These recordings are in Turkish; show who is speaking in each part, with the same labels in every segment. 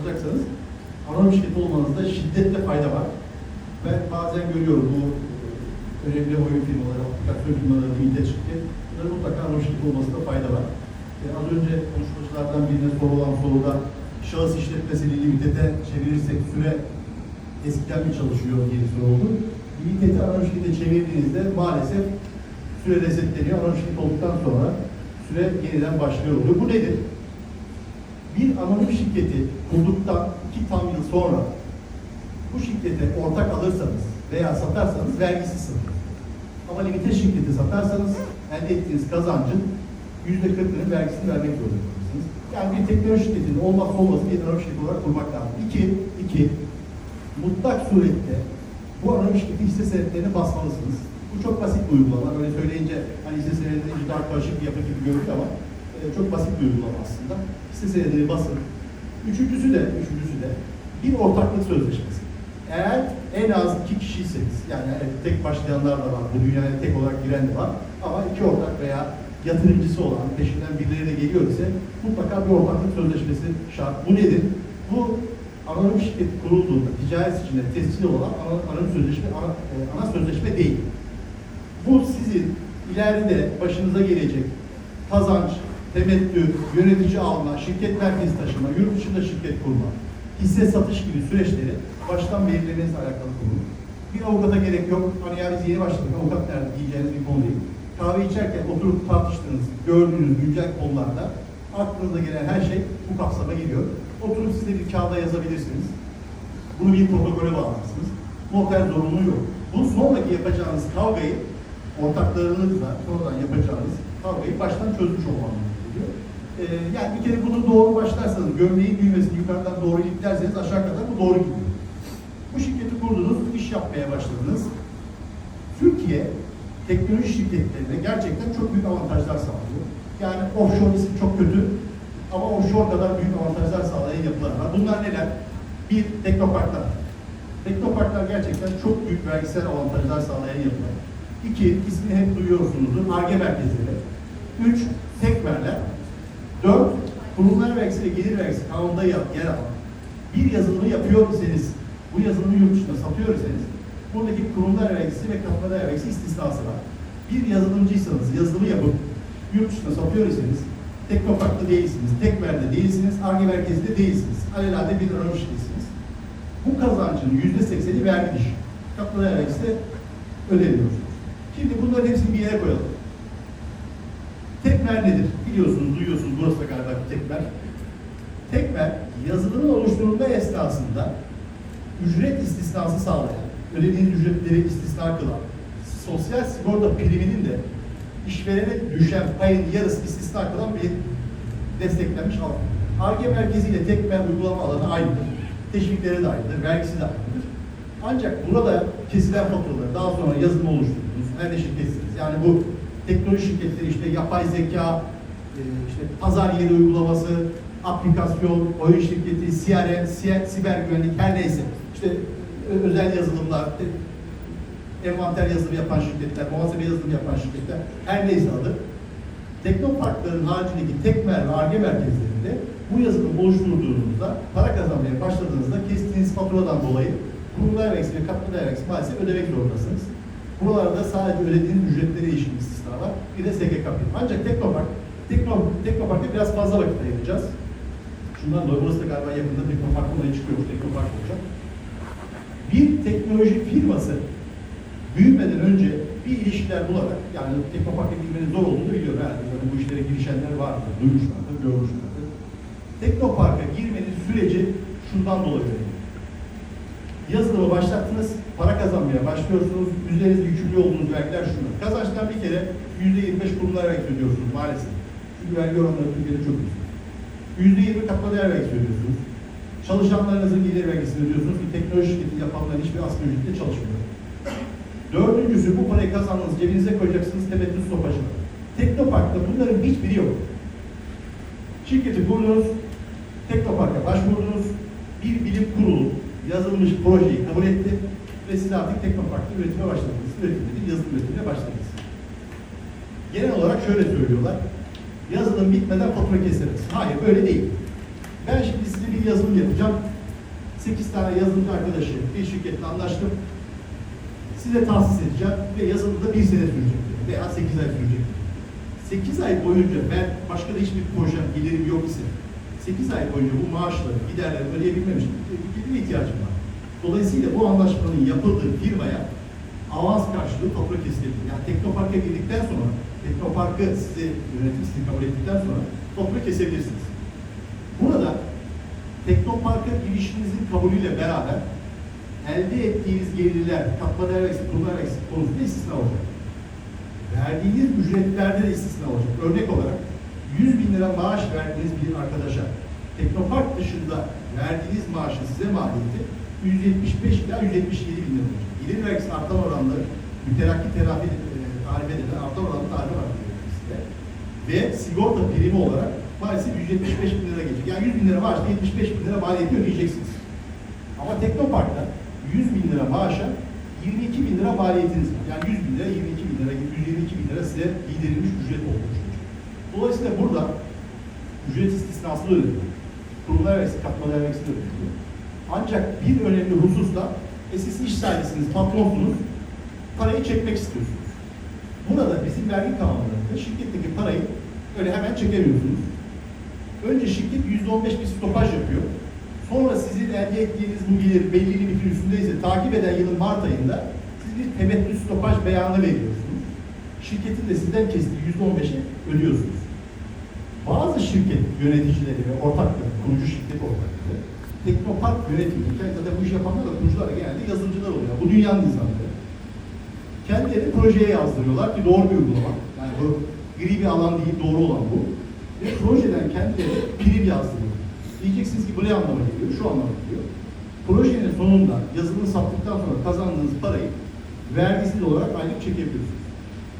Speaker 1: kazanacaksanız anonim şirket olmanızda şiddetle fayda var. Ben bazen görüyorum bu e, önemli oyun firmaları, aplikasyon firmaları, internet şirket, bunların mutlaka anonim şirket olmasında fayda var. E, az önce konuşmacılardan birine sorulan soruda şahıs işletmesini limitete çevirirsek süre eskiden mi çalışıyor diye bir soru oldu. Limiteti anonim şirkete çevirdiğinizde maalesef süre resetleniyor. Anonim şirket olduktan sonra süre yeniden başlıyor oluyor. Bu nedir? Bir anonim şirketi kurduktan iki tam yıl sonra bu şirkete ortak alırsanız veya satarsanız vergisizsiniz. Ama limite şirketi satarsanız elde ettiğiniz kazancın yüzde kırkının vergisini vermek zorunda kalırsınız. Yani bir teknoloji şirketinin olmazsa olmazı bir anonim şirket olarak kurmak lazım. İki, iki, mutlak surette bu anonim şirketi hisse senetlerini basmalısınız. Bu çok basit bir uygulama. Böyle söyleyince hani hisse senetleri daha karışık bir yapı gibi görünüyor ama çok basit bir uygulama aslında. Hisse basın. Üçüncüsü de, üçüncüsü de bir ortaklık sözleşmesi. Eğer en az iki kişiyseniz, yani tek başlayanlar da var, bu dünyaya tek olarak giren de var ama iki ortak veya yatırımcısı olan, peşinden birileri de geliyor ise mutlaka bir ortaklık sözleşmesi şart. Bu nedir? Bu anonim şirket kurulduğunda ticaret içinde tescil olan ana, anonim sözleşme, ana, e, ana sözleşme değil. Bu sizin ileride başınıza gelecek kazanç, temettü, yönetici alma, şirket merkezi taşıma, yurt dışında şirket kurma, hisse satış gibi süreçleri baştan belirlemenizle alakalı konu. Bir avukata gerek yok. Hani ya biz yeni başladık, avukat nerede diyeceğiniz bir konu değil. Kahve içerken oturup tartıştığınız, gördüğünüz güncel konularda aklınıza gelen her şey bu kapsama giriyor. Oturup siz de bir kağıda yazabilirsiniz. Bunu bir protokole bağlarsınız. Noter zorunluluğu yok. Bu sonraki yapacağınız kavgayı ortaklarınızla sonradan yapacağınız kavgayı baştan çözmüş olmanız Ee, yani bir kere bunu doğru başlarsanız, gömleğin düğmesini yukarıdan doğru iplerseniz aşağı kadar bu doğru gidiyor. Bu şirketi kurdunuz, iş yapmaya başladınız. Türkiye teknoloji şirketlerine gerçekten çok büyük avantajlar sağlıyor. Yani offshore ismi çok kötü ama offshore kadar büyük avantajlar sağlayan yapılar var. Bunlar neler? Bir, teknoparklar. Teknoparklar gerçekten çok büyük vergisel avantajlar sağlayan yapılar. İki, ismini hep duyuyorsunuzdur, ARGE merkezleri. Üç, tekmerler. Dört, kurumlar vergisi ve gelir vergisi kanunda yer alan bir yazılımı yapıyor iseniz, bu yazılımı yurt dışında satıyor iseniz, buradaki kurumlar vergisi ve katma vergisi istisnası var. Bir yazılımcıysanız, yazılımı yapıp yurt dışına satıyor iseniz, teknoparkta değilsiniz, tekmerde değilsiniz, ARGE merkezinde değilsiniz. Alelade bir anonim şirketsiniz. Bu kazancın yüzde sekseni vergi dışı. Katma vergisi de ödemiyorsunuz. Şimdi bunların hepsini bir yere koyalım. Tekmer nedir? Biliyorsunuz, duyuyorsunuz. Burası da galiba bir tekmer. Tekmer, yazılımın oluşturulma esnasında ücret istisnası sağlayan, ödediğiniz ücretleri istisna kılan, sosyal sigorta priminin de işverene düşen payın yarısı istisna kılan bir desteklenmiş alan. ARGE merkeziyle tekmer uygulama alanı aynıdır. Teşvikleri de aynıdır, vergisi de aynıdır. Ancak burada kesilen faturaları daha sonra yazılım oluşturdunuz, her ne şirketsiniz. Yani bu teknoloji şirketleri işte yapay zeka, işte pazar yeri uygulaması, aplikasyon, oyun şirketi, CRM, siber güvenlik her neyse. İşte özel yazılımlar, te- envanter yazılımı yapan şirketler, muhasebe yazılımı yapan şirketler her neyse adı. Teknoparkların haricindeki tekmer ve ARGE merkezlerinde bu yazılımı oluşturduğunuzda, para kazanmaya başladığınızda kestiğiniz faturadan dolayı kurumlar vergisi ve değer vergisi maalesef ödemek zorundasınız. Buralarda sadece ödediğiniz ücretlere ilişkin istisna var. Bir de SGK prim. Ancak Teknopark, Tekno, Teknopark'ta biraz fazla vakit ayıracağız. Şundan dolayı burası da galiba yakında Teknopark olayı çıkıyormuş. Teknopark olacak. Bir teknoloji firması büyümeden önce bir ilişkiler bularak, yani Teknopark'a girmenin zor olduğunu biliyorum herhalde. Yani bu işlere girişenler vardır, duymuşlardır, görmüşlerdir. Teknopark'a girmenin süreci şundan dolayı önemli. Yazılımı başlattınız, para kazanmaya başlıyorsunuz, üzerinizde yükümlü olduğunuz vergiler şunlar. Kazançtan bir kere yüzde yirmi beş kurumlar vergisi ödüyorsunuz maalesef. Vergi oranları Türkiye'de çok yüksek. Yüzde yirmi katma değer vergisi ödüyorsunuz. Çalışanlarınızın gelir vergisini ödüyorsunuz ki teknoloji şirketi yapanların hiçbir asgari ücretle çalışmıyor. Dördüncüsü bu parayı kazandınız, cebinize koyacaksınız temettü stopajına. Teknopark'ta bunların hiçbiri yok. Şirketi kurdunuz, Teknopark'a başvurdunuz, bir bilim kurulu yazılmış projeyi kabul etti ve siz artık Teknopark'ta üretime başladınız. Üretimde bir yazılım üretimine başladınız. Genel olarak şöyle söylüyorlar, yazılım bitmeden fatura keseriz. Hayır, böyle değil. Ben şimdi size bir yazılım yapacağım. 8 tane yazılımcı arkadaşı bir şirketle anlaştım. Size tahsis edeceğim ve yazılımda bir sene sürecek veya 8 ay sürecek. 8 ay boyunca ben başka da hiçbir projem, gelirim yok ise 8 ay boyunca bu maaşları, giderleri ödeyebilmem için bir gelire ihtiyacım var. Dolayısıyla bu anlaşmanın yapıldığı firmaya avans karşılığı fatura kesilebilir. Yani Teknopark'a girdikten sonra, Teknopark'ı size yönetim sizi kabul ettikten sonra fatura kesebilirsiniz. Burada Teknopark'a girişinizin kabulüyle beraber elde ettiğiniz gelirler, katma değer vergisi, kurumlar vergisi konusunda istisna olacak. Verdiğiniz ücretlerde de istisna olacak. Örnek olarak 100 bin lira maaş verdiğiniz bir arkadaşa Teknopark dışında verdiğiniz maaşın size maliyeti 175 ila 177 bin lira olacak. Gelir vergisi artan oranları müterakki telafi e, tarif edilen artan oranlı tarife var size. Ve sigorta primi olarak maalesef 175 bin lira gelecek. Yani 100 bin lira maaşla 75 bin lira maliyeti ödeyeceksiniz. Ama Teknopark'ta 100 bin lira maaşa 22 bin lira maliyetiniz var. Yani 100 bin lira, 22 bin lira, 122 bin lira size giderilmiş ücret olmuş. Dolayısıyla burada ücret istisnası ödeniyor. Kurumlar vergisi, katma vergisi de ödeniyor. Ancak bir önemli husus da e siz iş sahibisiniz, patronsunuz, parayı çekmek istiyorsunuz. Burada bizim vergi kanunlarında şirketteki parayı öyle hemen çekemiyorsunuz. Önce şirket %15 bir stopaj yapıyor. Sonra sizin elde ettiğiniz bu gelir belli limitin üstündeyse takip eden yılın Mart ayında siz bir temettü stopaj beyanı veriyorsunuz. Şirketin de sizden kestiği %15'i ödüyorsunuz. Bazı şirket yöneticileri ve ortakları, kurucu şirket ortakları, Teknopark yönetiminde, zaten bu iş yapanlar da kurucular da genelde yazılımcılar oluyor. Bu dünyanın insanları. Kendileri projeye yazdırıyorlar ki doğru bir uygulama. Yani bu gri bir alan değil, doğru olan bu. Ve projeden kendileri prim yazdırıyor. Diyeceksiniz ki bu ne anlama geliyor? Şu anlama geliyor. Projenin sonunda yazılımı sattıktan sonra kazandığınız parayı vergisiz olarak aylık çekebiliyorsunuz.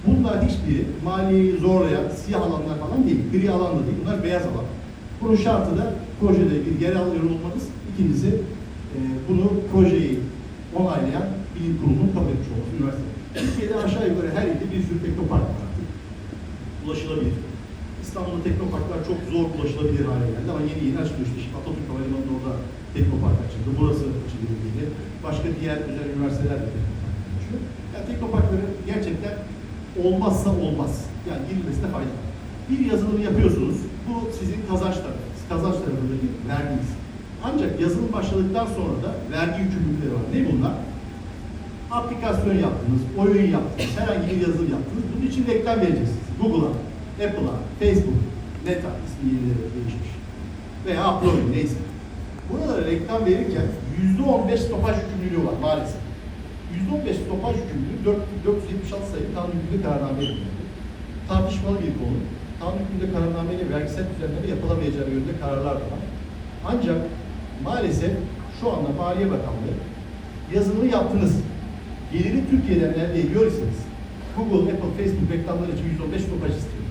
Speaker 1: Bunlar hiçbiri maliyeyi zorlayan siyah alanlar falan değil. Gri alan da değil. Bunlar beyaz alan. Bunun şartı da projede bir yer olmanız. İkincisi e, bunu projeyi onaylayan bilim kurumunun kabul etmiş olması üniversite. Türkiye'de aşağı yukarı her ilde bir sürü teknopark var artık. Ulaşılabilir. İstanbul'da teknoparklar çok zor ulaşılabilir hale geldi ama yeni yeni açılıyor işte. Atatürk Havalimanı'nda orada teknopark açıldı. Burası açılıyor yeni. Başka diğer özel üniversiteler de teknopark açıyor. Yani teknoparkları gerçekten olmazsa olmaz. Yani girilmesine fayda var. Bir yazılım yapıyorsunuz. Bu sizin kazanç tarafınız. Kazanç tarafındaki verginiz. Ancak yazılım başladıktan sonra da vergi yükümlülükleri var. Ne bunlar? Aplikasyon yaptınız, oyun yaptınız, herhangi bir yazılım yaptınız. Bunun için reklam vereceksiniz. Google'a, Apple'a, Facebook, Meta ismi yeni değişmiş. Veya Upload neyse. Buralara reklam verirken %15 stopaj yükümlülüğü var maalesef. %15 stopaj yükümlülüğü 476 sayılı kanun hükmünde kararname edildi. Tartışmalı bir konu. Kanun hükmünde kararnameyle vergisel düzenleme yapılamayacağı yönünde kararlar da var. Ancak maalesef şu anda Maliye Bakanlığı yazılımı yaptınız. Geliri Türkiye'den elde ediyorsanız Google, Apple, Facebook reklamları için 115 stopaj istiyor.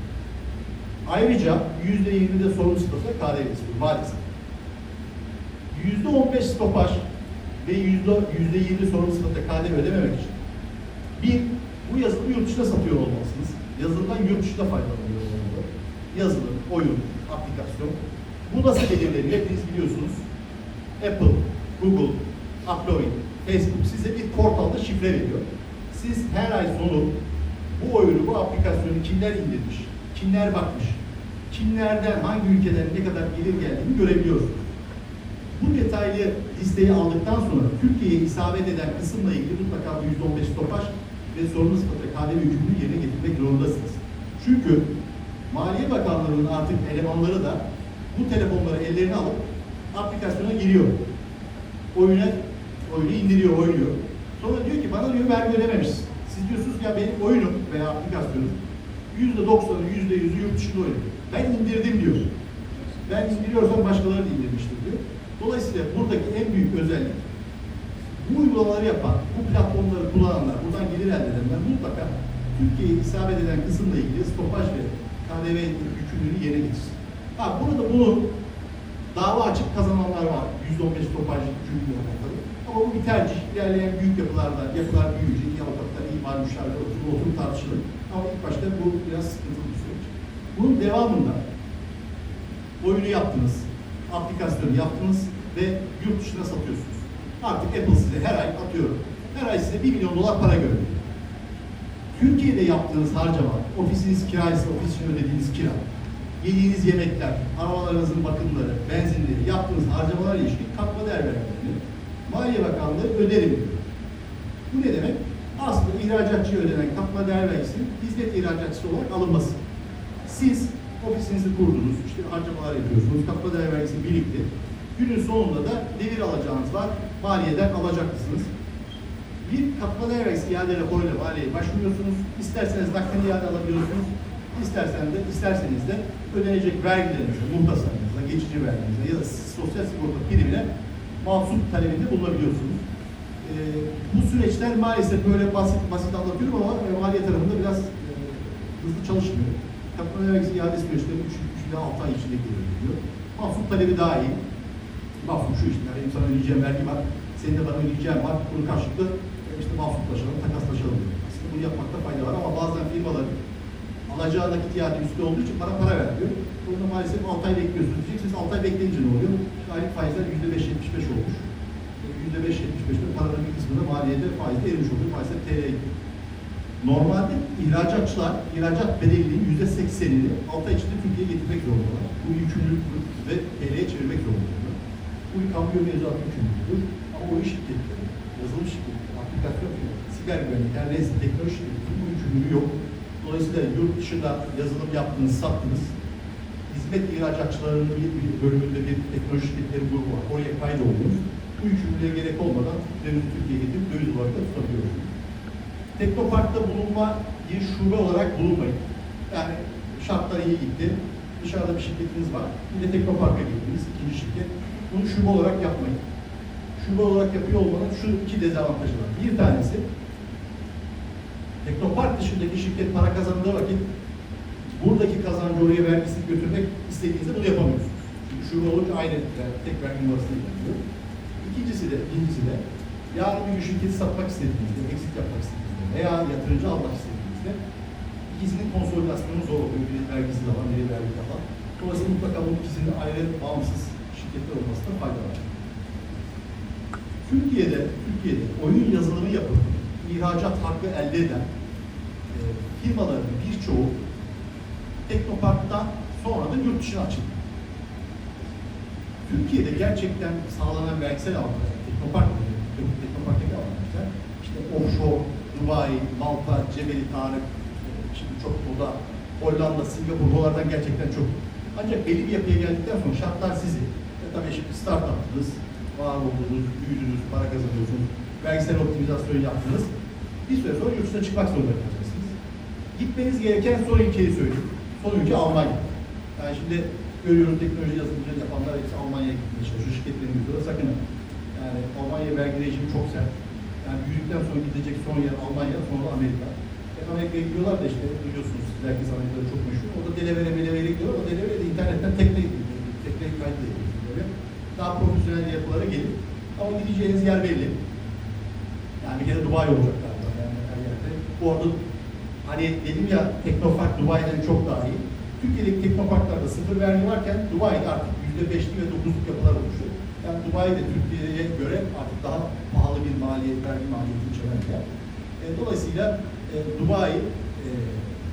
Speaker 1: Ayrıca %20'de sorumlu sıfatla KDV istiyor maalesef. %15 stopaj ve %20 sorumlu sıfatla KDV ödememek için bir, bu yazılımı yurt dışına satıyor olmalısınız. Yazılımdan yurt dışında faydalanıyor olmalı. Yazılım, oyun, aplikasyon. Bu nasıl belirleniyor? Hepiniz biliyorsunuz. Apple, Google, Upload, Facebook size bir portalda şifre veriyor. Siz her ay sonu bu oyunu, bu aplikasyonu kimler indirmiş, kimler bakmış, kimlerden, hangi ülkeden ne kadar gelir geldiğini görebiliyorsunuz. Bu detaylı listeyi aldıktan sonra Türkiye'ye isabet eden kısımla ilgili mutlaka bir %15 stopaj ve sorumlu sıfatla KDV yükümlülüğü yerine getirmek zorundasınız. Çünkü Maliye Bakanlığı'nın artık elemanları da bu telefonları ellerine alıp aplikasyona giriyor. Oyuna, oyunu indiriyor, oynuyor. Sonra diyor ki bana diyor vergi ödememişsin. Siz diyorsunuz ya benim oyunum veya aplikasyonum yüzde doksanı, yüzde yüzü yurt dışında oynuyor. Ben indirdim diyor. Ben indiriyorsam başkaları da indirmiştir diyor. Dolayısıyla buradaki en büyük özellik bu uygulamaları yapan, bu platformları kullananlar, buradan gelir elde edenler mutlaka Türkiye'ye isabet eden kısımla ilgili stopaj ve KDV yükümlülüğünü yerine getirsin. Ha burada bunu dava açıp kazananlar. %15 stopaj yükümlülüğü olanları. Ama bu bir tercih. İlerleyen büyük yapılarda, yapılar büyüyecek, iyi avukatlar, iyi mal müşavirler oturup oturup tartışılır. Ama ilk başta bu biraz sıkıntılı bir süreç. Bunun devamında oyunu yaptınız, aplikasyonu yaptınız ve yurt dışına satıyorsunuz. Artık Apple size her ay atıyorum. Her ay size 1 milyon dolar para gönderiyor. Türkiye'de yaptığınız harcama, ofisiniz kiraysa ofis için ödediğiniz kira, yediğiniz yemekler, arabalarınızın bakımları, benzinleri, yaptığınız harcamalarla ilişkin katma değer vergilerini Maliye Bakanlığı öderim diyor. Bu ne demek? Aslında ihracatçıya ödenen katma değer vergisinin hizmet ihracatçısı olarak alınması. Siz ofisinizi kurdunuz, işte harcamalar yapıyorsunuz, katma değer vergisi birikti. Günün sonunda da devir alacağınız var, maliyeden alacaklısınız. Bir katma değer vergisi iade raporuyla maliyeye başvuruyorsunuz. İsterseniz nakden iade alabiliyorsunuz. İsterseniz de, isterseniz de ödenecek vergilerinize, muhtasarınıza, geçici verginize ya da sosyal sigorta primine mahsup talebinde bulunabiliyorsunuz. Ee, bu süreçler maalesef böyle basit basit anlatıyorum ama e, maliye tarafında biraz e, hızlı çalışmıyor. Katma vergisi iade süreçleri 3, 3 ila 6 ay içinde geliyor. Mahsup talebi daha iyi. Mahsup şu işte, benim sana ödeyeceğim vergi var, senin de bana ödeyeceğin var, bunun karşılıklı e, işte mahsuplaşalım, takaslaşalım diyor. Aslında bunu yapmakta fayda var ama bazen firmaların alacağı nakit iade üstü olduğu için bana para vermiyor. Burada maalesef 6 ay bekliyorsunuz diyeceksiniz. 6 ay bekleyince ne oluyor? Aylık faizler %5-75 olmuş. %5-75'te paranın bir kısmı da maliyede faizde erimiş oluyor. Maalesef TL gidiyor. Normalde ihracatçılar ihracat bedelinin yüzde seksenini 6 ay içinde Türkiye'ye getirmek zorundalar. Bu yükümlülük ve TL'ye çevirmek zorundalar. Bu kamyon mevzuat yükümlülüktür. Ama o iş şirketleri, yazılım şirketleri, aplikasyon firmaları, siber güvenlik, her neyse teknoloji şirketleri bu yükümlülüğü yok. Dolayısıyla yurt dışında yazılım yaptınız, sattınız. Hizmet ihracatçılarının bir, bir bölümünde bir teknoloji şirketleri grubu var. Oraya kaydoldunuz. Bu yükümlülüğe gerek olmadan dövizi Türkiye'ye getirip döviz olarak da tutabiliyorsunuz. Teknopark'ta bulunma bir şube olarak bulunmayın. Yani şartlar iyi gitti. Dışarıda bir şirketiniz var. Bir de Teknopark'a gittiniz, ikinci şirket. Bunu şube olarak yapmayın. Şube olarak yapıyor olmanın şu iki dezavantajı var. Bir tanesi, Teknopark dışındaki şirket para kazandığı vakit buradaki kazancı oraya vergisini götürmek istediğinizde bunu yapamıyorsunuz. Çünkü şube olunca aynı yani tek vergi numarasını ilgileniyor. İkincisi de, ikincisi de yarın bir gün şirketi satmak istediğinizde, exit yapmak istediğinizde veya yatırımcı almak istediğinizde ikisinin konsolidasyonu zor oluyor. Biri vergisi de var, biri vergi de var. Dolayısıyla mutlaka bu ikisinin ayrı bağımsız şirketler olmasında fayda var. Türkiye'de, Türkiye'de oyun yazılımı yapıp ihracat hakkı elde eden e, firmaların birçoğu Teknopark'tan sonra da yurt dışına açıldı. Türkiye'de gerçekten sağlanan vergisel avantajlar, Teknopark, Teknopark'taki avantajlar, işte offshore, Dubai, Malta, Cebeli Tarık, e, şimdi çok burada Hollanda, Singapur, buralardan gerçekten çok. Ancak belli bir yapıya geldikten sonra şartlar sizi, e tabii şimdi startup'ınız, var olduğunuz, büyüdünüz, para kazanıyorsunuz, vergisel optimizasyon yaptınız. Bir süre sonra yurt dışına çıkmak zorunda kalacaksınız. Gitmeniz gereken son ülkeyi söyleyeyim. Son ülke Almanya. Yani şimdi görüyoruz teknoloji yazılımcılığı yapanlar hepsi Almanya'ya gitmeye çalışıyor. Şirketlerin yüzüne sakın. Yani Almanya vergi rejimi çok sert. Yani büyüdükten sonra gidecek son yer Almanya, sonra Amerika. E, Amerika'ya gidiyorlar da işte biliyorsunuz siz herkes Amerika'da çok meşhur. O da Delaware, Delaware'e gidiyor. O Delaware de internetten tekne tekne kaydı böyle. Daha profesyonel yapılara gelin. Ama gideceğiniz yer belli. Yani bir kere Dubai olacak galiba arada hani dedim ya Teknopark Dubai'den çok daha iyi. Türkiye'deki teknoparklarda sıfır vergi varken Dubai'de artık yüzde beşli ve dokuzluk yapılar oluşuyor. Yani Dubai'de Türkiye'ye göre artık daha pahalı bir maliyet, vergi maliyeti içeren bir yer. E, dolayısıyla e, Dubai, e,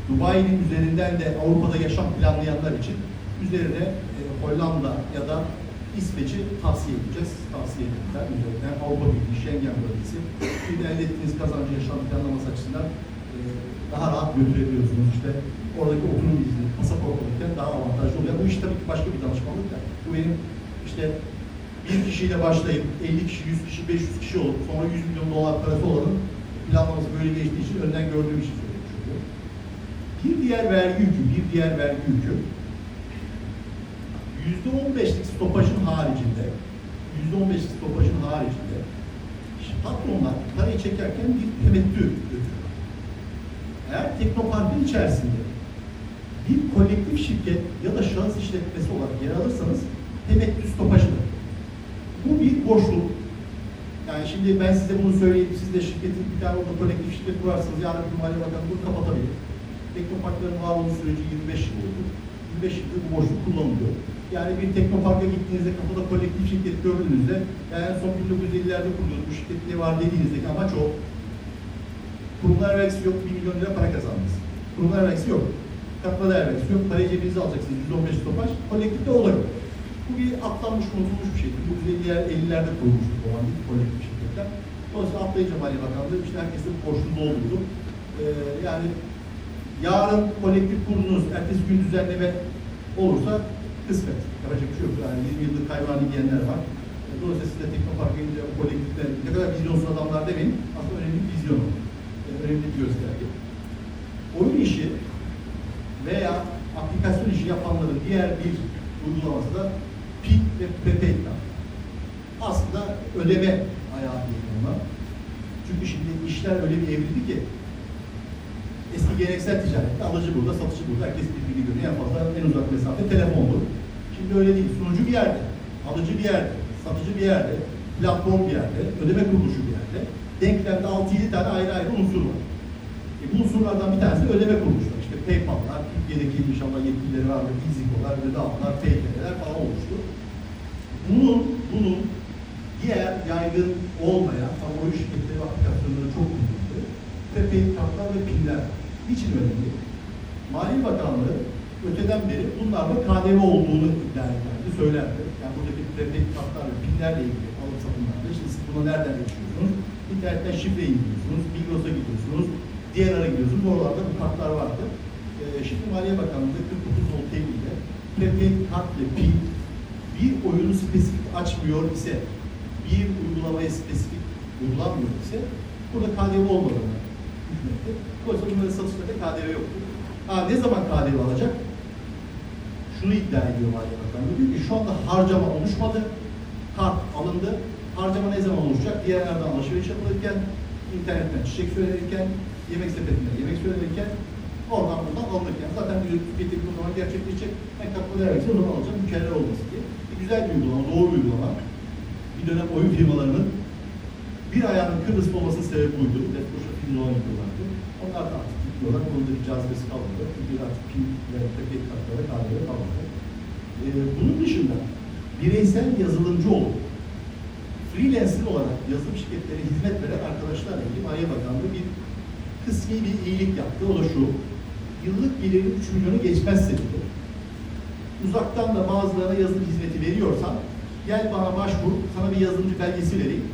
Speaker 1: Dubai'nin üzerinden de Avrupa'da yaşam planlayanlar için üzerine e, Hollanda ya da İsveç'i tavsiye edeceğiz. Tavsiye edildiler üzerinden Avrupa Birliği, Schengen bölgesi. Bir de elde ettiğiniz kazancı yaşam planlaması açısından e, daha rahat götürebiliyorsunuz. İşte oradaki oturum izni, pasaport alırken daha avantajlı oluyor. Bu iş tabii ki başka bir danışmanlık da. Bu benim işte bir kişiyle başlayıp 50 kişi, 100 kişi, 500 kişi olup sonra 100 milyon dolar parası olanın planlaması böyle geçtiği için önden gördüğüm için söylemiş oluyorum. Bir diğer vergi yükü, bir diğer vergi yükü %15'lik stopajın haricinde %15'lik stopajın haricinde patronlar parayı çekerken bir temettü götürüyor. Eğer teknoparkın içerisinde bir kolektif şirket ya da şahıs işletmesi olarak yer alırsanız temettü stopajıdır. Bu bir boşluk. Yani şimdi ben size bunu söyleyeyim, siz de şirketin bir tane orada kolektif şirket kurarsınız, yarın bir Maliye Bakanı bunu kapatabilir. Teknoparkların var olma süreci 25 yıl oldu. 25 yıldır bu boşluk kullanılıyor. Yani bir teknoparka gittiğinizde kapıda kolektif şirket gördüğünüzde yani en son 1950'lerde kurduğunuz bu şirket ne var dediğinizdeki amaç o. Kurumlar vergisi yok, 1 milyon lira para kazandınız. Kurumlar vergisi yok. Katma değer vergisi yok. Parayı cebinize alacaksınız. 115 stopaj. Kolektifte o da yok. Bu bir atlanmış, unutulmuş bir şeydi. 1950'lerde kurulmuştu o an kolektif şirketler. Dolayısıyla atlayınca Maliye Bakanlığı işte herkesin borçlu doldurdu. Ee, yani yarın kolektif kurdunuz, ertesi gün düzenleme olursa kısmet. Yapacak bir şey yok. Yani 20 yıllık hayvani diyenler var. Ee, Dolayısıyla siz de Teknopark'a gidince o kolektifte ne kadar vizyonsuz adamlar demeyin. Aslında önemli bir vizyon o. Ee, önemli bir gösterge. Oyun işi veya aplikasyon işi yapanların diğer bir uygulaması da PIN ve prepaid. Aslında ödeme ayağı diyelim ona. Çünkü şimdi işler öyle bir evrildi ki eski geleneksel ticarette alıcı burada, satıcı burada, herkes birbirini görüyor. En fazla en uzak mesafe telefondur. Şimdi öyle değil. Sunucu bir yerde, alıcı bir yerde, satıcı bir yerde, platform bir yerde, ödeme kuruluşu bir yerde. Denklemde 6-7 tane ayrı ayrı unsur var. E bu unsurlardan bir tanesi de ödeme kuruluşları. İşte PayPal'lar, Türkiye'deki inşallah yetkilileri var, Iziko'lar, Ödağlar, PayPal'ler falan oluştu. Bunun, bunun diğer yaygın olmayan ama o şirketleri ve aplikasyonları çok kullanıldı. Prepaid kartlar ve pinler. Niçin önemli? Maliye Bakanlığı öteden beri bunlarda KDV olduğunu iddia ederdi, söylerdi. Yani buradaki prepaid kartlar ve pinlerle ilgili alım satımlarda işte siz bunu nereden geçiyorsunuz? İnternetten şifre indiriyorsunuz, Migros'a gidiyorsunuz, diğer gidiyorsunuz. Oralarda bu kartlar vardı. Ee, şimdi Maliye Bakanlığı 49 volt ile prepaid kart ve pin bir oyunu spesifik açmıyor ise, bir uygulamaya spesifik uygulanmıyor ise burada KDV hükmetti. Dolayısıyla bunların satışlarda KDV yoktur. Ha, ne zaman KDV alacak? Şunu iddia ediyor Maliye Bakanlığı. Diyor ki şu anda harcama oluşmadı. Kart alındı. Harcama ne zaman oluşacak? Diğer yerden alışveriş yapılırken, internetten çiçek söylenirken, yemek sepetinden yemek söylenirken, oradan buradan alınırken. Zaten bir tüketim o zaman gerçekleşecek. Ben katma değer vergisi o zaman alacağım. Mükerrer olması diye. E, güzel bir uygulama, doğru bir uygulama. Bir dönem oyun firmalarının bir ayağının Kıbrıs'ta olmasının sebebi buydu. Lefkoşa film olan yapıyorlardı. Onlar da artık gidiyorlar. Konudaki cazibesi kalmadı. Çünkü artık film ve paket kartlara KDV kalmadı. Ee, bunun dışında bireysel yazılımcı olup freelancer olarak yazılım şirketlerine hizmet veren arkadaşlarla ilgili Maliye Bakanlığı bir kısmi bir iyilik yaptı. O da şu. Yıllık geliri 3 milyonu geçmezse dedi. Uzaktan da bazılarına yazılım hizmeti veriyorsan gel bana başvur, sana bir yazılımcı belgesi vereyim.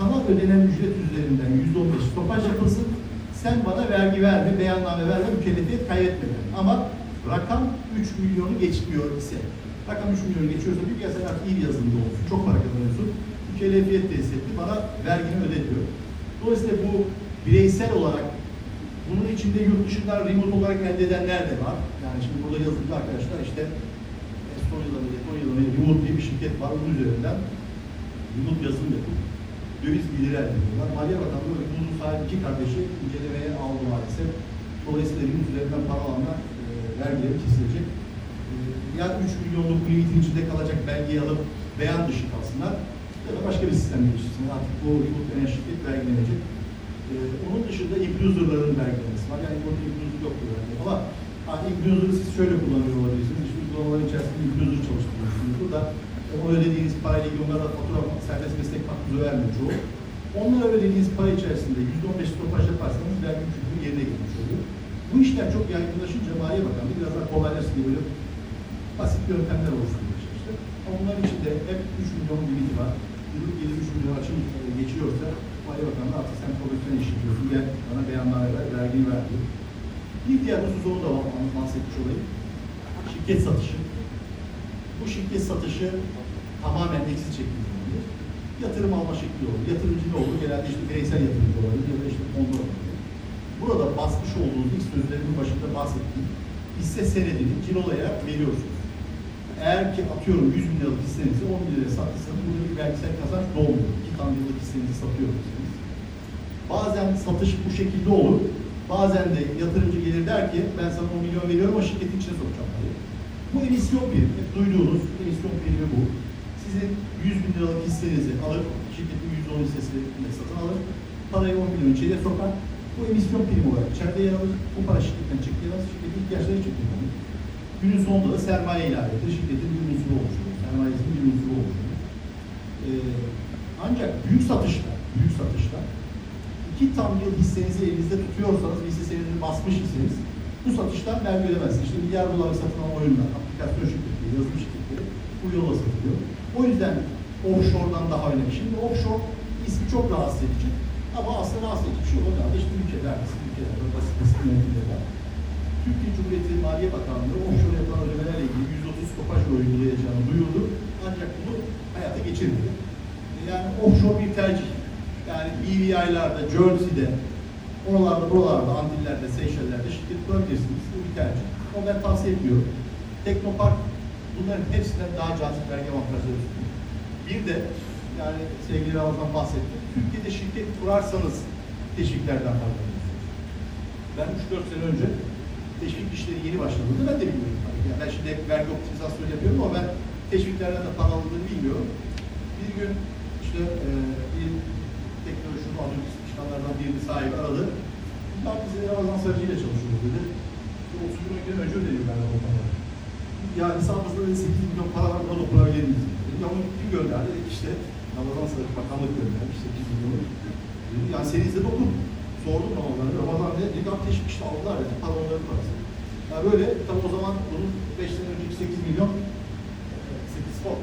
Speaker 1: Sana ödenen ücret üzerinden %15 stopaj yapılsın. Sen bana vergi verme, beyanname verme, mükellefiyet kaybetme. Ama rakam 3 milyonu geçmiyor ise, rakam 3 milyonu geçiyorsa bir ya sen artık iyi bir yazılımcı olsun, çok para kazanıyorsun, mükellefiyet tesis etti, bana vergini öde diyor. Dolayısıyla bu bireysel olarak bunun içinde yurt dışından remote olarak elde edenler de var. Yani şimdi burada yazılımcı arkadaşlar işte Estonya'da mı, Letonya'da mı remote diye bir şirket var. Onun üzerinden remote yazılım yapıp döviz geliri elde ediyorlar. Maliye Bakanlığı ve bunun sahibi iki kardeşi incelemeye aldı maalesef. Dolayısıyla remote üzerinden para alanlar e, vergileri kesilecek. E, ya 3 milyonluk limitin içinde kalacak belgeyi alıp beyan dışı kalsınlar ya da başka bir sistem geliştirsinler. Artık bu remote denen şirket vergilenecek. Ee, onun dışında influencer'ların vergilemesi var. Yani burada influencer yok diyor. Yani. Ama hani siz şöyle kullanıyor olabilirsiniz. İşte uygulamaların içerisinde influencer çalıştırıyorsunuz. Burada e, o ödediğiniz parayla ilgili onlara fatura serbest meslek hakkı vermiyor çoğu. Onlara ödediğiniz para içerisinde %15 stopaj yaparsanız vergi yükümlülüğü yerine gelmiş oluyor. Bu işler çok yaygınlaşınca Maliye Bakanlığı biraz daha kolaylaşsın diye böyle basit yöntemler oluşturmaya çalıştı. Onların içinde hep 3 milyon limiti var. Yıllık 23 milyon açım e, geçiyorsa Maliye Bakanlığı artık sen profesyonel iş yapıyorsun, gel bana beyanlar ver, vergini ver diyor. Bir diğer husus onu da bahsetmiş olayım. Şirket satışı. Bu şirket satışı tamamen eksik şekilde olabilir. Yatırım alma şekli olur. Yatırımcı ne olur? Genelde işte bireysel yatırımcı olabilir ya da işte fonlar olabilir. Burada basmış olduğunuz ilk sözlerimin başında bahsettiğim hisse senedini cirolaya veriyorsunuz. Eğer ki atıyorum 100 bin liralık hissenizi 10 bin liraya sattıysanız burada bir vergisel kazanç doğmuyor. İki tane yıllık hissenizi satıyorsunuz. Bazen satış bu şekilde olur. Bazen de yatırımcı gelir der ki ben sana 10 milyon veriyorum ama şirketin içine sokacağım. Bu emisyon. Hep duyduğunuz emisyon primi bu. Sizin 100 bin liralık hissenizi alır, şirketin 110 hissesini satın alır. Parayı 10 milyon içeriye sokar. Bu emisyon primi olarak içeride yer alır. Bu para şirketten çıktı. Şirketin ihtiyaçları kullanılır. Günün sonunda da sermaye ilaveti şirketin bir unsuru oluşuyor. Sermayesinin bir unsuru oluşuyor. Ee, ancak büyük satışlar, büyük satışlar iki tam yıl hissenizi elinizde tutuyorsanız bir hisse senedini basmış iseniz bu satıştan vergi ödemezsiniz. İşte milyar dolar satın alan oyunlar, aplikasyon şirketleri, yazılım bu yola satılıyor. O yüzden offshore'dan daha önemli. Şimdi offshore ismi çok rahatsız edici ama aslında rahatsız edici bir şey yok. Yani işte ülkeler, ülkeler, basit basit yönetimler. Türkiye Cumhuriyeti Maliye Bakanlığı offshore yapılan ödemelerle ilgili 130 stopaj uygulayacağını duyurdu. Ancak bunu hayata geçirmedi. Yani offshore bir tercih. Yani BVI'larda, Jersey'de, oralarda, buralarda, Andiller'de, Seyşeller'de şirket kurabilirsiniz. Bu bir tercih. Ama ben tavsiye etmiyorum. Teknopark bunların hepsinden daha cazip vergi avantajları sunuyor. Bir de yani sevgili Ramazan bahsetti. Türkiye'de şirket kurarsanız teşviklerden faydalanıyorsunuz. Ben 3-4 sene önce teşvik işleri yeni başladığında ben de bilmiyorum. Yani ben şimdi hep vergi optimizasyonu yapıyorum ama ben teşviklerden de para alındığını bilmiyorum. Bir gün işte e, bir teknoloji adı çıkanlardan birinin sahibi aradı. Ben biz de Ramazan Sarıcı ile çalışıyoruz dedi. 30 gün önce ödedim ben o paraları. Ya hesabımızda dedi 8 milyon para var, da kurabilir miyiz? Dedim, ama kim gönderdi? Dedik işte Ramazan Sarıcı Bakanlık göndermiş 8 milyon. Dedim, yani senin izle dokun. Sordum Ramazan'a. Ramazan dedi, dedi abi teşvik işte aldılar dedi. Para onların parası. Yani böyle tabii o zaman bunun 5 sene önceki 8 milyon 8 fon.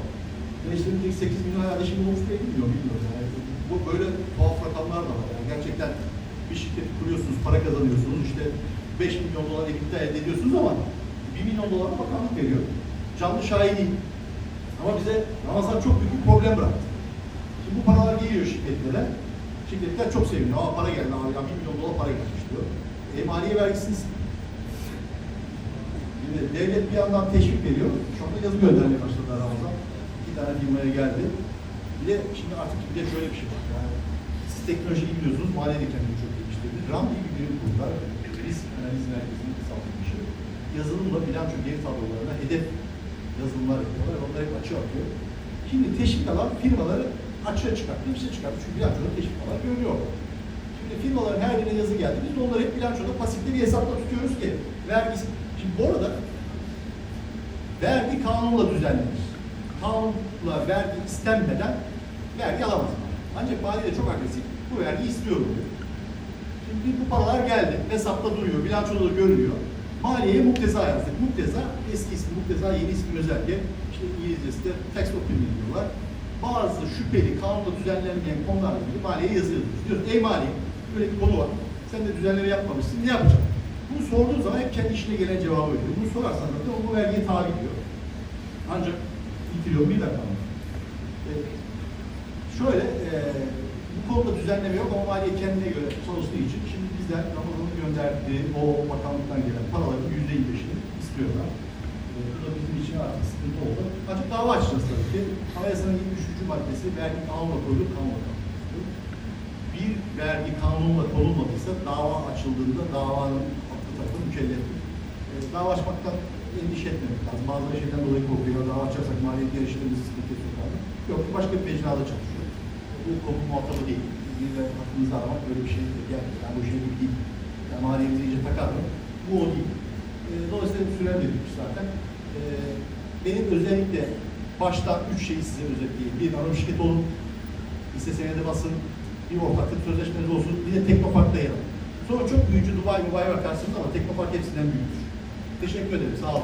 Speaker 1: 5 sene önceki 8 milyon herhalde şimdi olmuş değil milyon bilmiyorum. Yani bu böyle tuhaf rakamlar da var. Yani gerçekten bir şirketi kuruyorsunuz, para kazanıyorsunuz. işte 5 milyon dolar EBITDA elde ediyorsunuz ama 1 milyon dolar bakanlık veriyor. Canlı şahidiyim. Ama bize Ramazan çok büyük bir problem bıraktı. Şimdi bu paralar geliyor şirketlere. Şirketler çok seviniyor. Aa para geldi abi ya 1 milyon dolar para gelmiş diyor. E maliye vergisiniz. Şimdi devlet bir yandan teşvik veriyor. Şu anda yazı göndermeye başladı Ramazan. İki tane firmaya geldi. Bir de şimdi artık bir de şöyle bir şey var. Yani siz teknolojiyi biliyorsunuz, maliye de kendini çok geliştirdi. RAM gibi bir birim kurdular. Risk analiz merkezinin kısaltılmışı. Yazılımla bilanço geri tablolarına hedef yazılımlar yapıyorlar. Onlar hep açığa atıyor. Şimdi teşvik alan firmaları açığa çıkarttı, hepsi çıkarttı. Çünkü bilançoda teşvik alan görünüyor. Şimdi firmaların her birine yazı geldi. Biz de onları hep bilançoda pasifte bir hesapta tutuyoruz ki vergisi. Şimdi bu arada vergi kanunla düzenlenir. Kanunla vergi istenmeden vergi alamaz. Ancak maliye çok agresif. Bu vergi istiyorum diyor. Şimdi bu paralar geldi. Hesapta duruyor. Bilançoda da görünüyor. Maliyeye mukteza yazdık. Mukteza, eski ismi mukteza, yeni ismi özelge. İşte İngilizcesi de tax opinion diyorlar. Bazı şüpheli, kanunla düzenlenmeyen konularla ilgili maliyeye yazı yazıyoruz. Diyoruz, ey maliye, böyle bir konu var. Sen de düzenleme yapmamışsın, ne yapacaksın? Bunu sorduğun zaman hep kendi işine gelen cevabı veriyor. Bunu sorarsan da o bu vergiye tabi diyor. Ancak itiliyor bir dakika. E, şöyle, e, bu konuda düzenleme yok ama maliye kendine göre çalıştığı için şimdi Ramazan'ın gönderdiği o bakanlıktan gelen paraların yüzde yirmi beşini istiyorlar. E, bu da bizim için artık sıkıntı oldu. Ancak dava açacağız tabii ki. Anayasanın 73. maddesi vergi kanunla koyulur, kanunla kanunla bir vergi kanunla konulmadıysa dava açıldığında davanın haklı tarafı mükellef. E, dava açmaktan endişe etmemek lazım. Bazı şeyden dolayı korkuyor. Dava açarsak maliyet yarışlarımızı sıkıntıya sokar. Yok, başka bir mecrada çalışıyor. Bu konu muhatabı değil. Bir de hakkınızı aramak böyle bir şey gelmiyor. Yani bu şey gibi değil. Yani maliyemizi iyice takar mı? Bu o değil. E, dolayısıyla süren verilmiş zaten. E, benim özellikle başta üç şeyi size özetleyeyim. Bir, anonim şirket olun. Hisse senedi basın, bir ortaklık sözleşmeniz olsun, bir de Teknopark'ta yer alın. Sonra çok büyücü Dubai Dubai bakarsınız ama Teknopark hepsinden büyüktür. Teşekkür ederim, sağ olun.